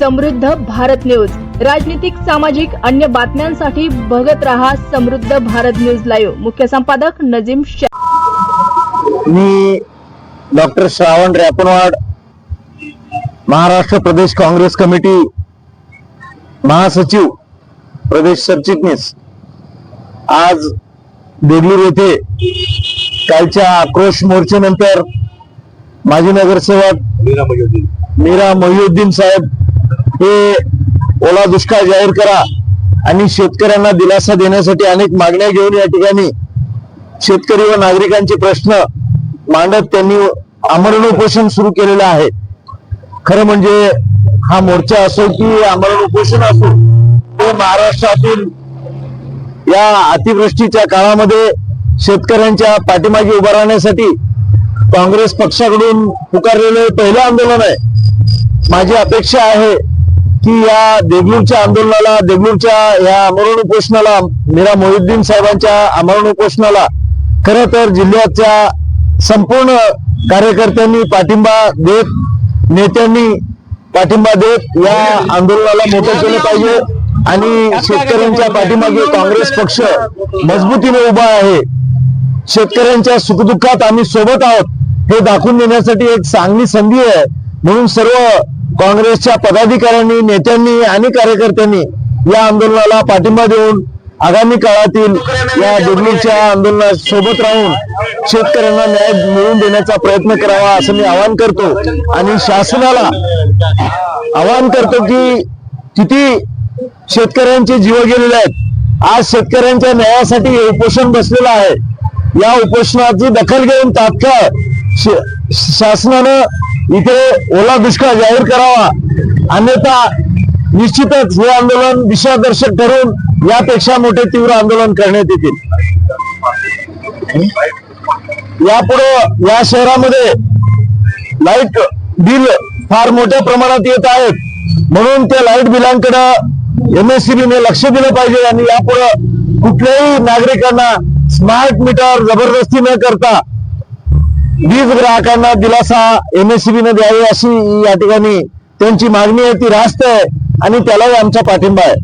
समृद्ध भारत न्यूज. राजनीतिक सामाजिक अन्य बातम्यांसाठी बघत रहा समृद्ध भारत न्यूज लाईव्ह. मुख्य संपादक नजीम शेख मी डॉक्टर श्रावण रॅपनवाड महाराष्ट्र प्रदेश काँग्रेस कमिटी महासचिव प्रदेश सरचिटणीस. आज देगलूर येथे कालच्या आक्रोश मोर्चेनंतर माजी नगरसेवक मीरा मोहिउद्दीन साहेब हे ओला दुष्काळ जाहीर करा आणि शेतकऱ्यांना दिलासा देण्यासाठी अनेक मागण्या घेऊन या ठिकाणी शेतकरी व नागरिकांचे प्रश्न मांडत त्यांनी आमरण उपोषण सुरू केलेलं आहे. खरं म्हणजे हा मोर्चा असो की आमरण उपोषण असो ते महाराष्ट्रातील या अतिवृष्टीच्या काळामध्ये शेतकऱ्यांच्या पाठीमागे उभा राहण्यासाठी काँग्रेस पक्षाकडून पुकारलेलं पहिलं आंदोलन आहे. माझी अपेक्षा आहे की या देगलूरच्या आंदोलनाला देगलूरच्या या आमरण उपोषणाला मीरा मोहिद्दीन साहेबांच्या आमरण उपोषणाला खर तर जिल्ह्याच्या संपूर्ण कार्यकर्त्यांनी पाठिंबा देत नेत्यांनी पाठिंबा देत या आंदोलनाला मोठं केलं पाहिजे. आणि शेतकऱ्यांच्या पाठीमागे काँग्रेस पक्ष मजबूतीने उभा आहे. शेतकऱ्यांच्या सुखदुःखात आम्ही सोबत आहोत हे दाखवून देण्यासाठी एक चांगली संधी आहे. म्हणून सर्व काँग्रेसच्या पदाधिकाऱ्यांनी नेत्यांनी आणि कार्यकर्त्यांनी या आंदोलनाला पाठिंबा देऊन आगामी काळातील या दुर्मिळच्या आंदोलनात सोबत राहून शेतकऱ्यांना न्याय मिळवून देण्याचा प्रयत्न करावा असं मी आवाहन करतो. आणि शासनाला आवाहन करतो की किती शेतकऱ्यांचे जीव गेलेले आहेत आज शेतकऱ्यांच्या न्यायासाठी उपोषण बसलेलं आहे. या उपोषणाची दखल घेऊन तात्काळ श- शासनानं इथे ओला दुष्काळ जाहीर करावा. अन्यथा निश्चितच हे आंदोलन दिशादर्शक ठरून यापेक्षा मोठे तीव्र आंदोलन करण्यात येतील. यापुढे या शहरामध्ये लाइट बिल फार मोठ्या प्रमाणात येत आहेत. म्हणून त्या लाइट बिलांकडे एमएससीबीने लक्ष दिलं पाहिजे आणि यापुढे कुठल्याही नागरिकांना स्मार्ट मीटर जबरदस्ती न करता वीज ग्राहकांना दिलासा एमएससीबीने द्यावी अशी या ठिकाणी त्यांची मागणी आहे ती रास्त आहे आणि त्यालाही आमचा पाठिंबा आहे.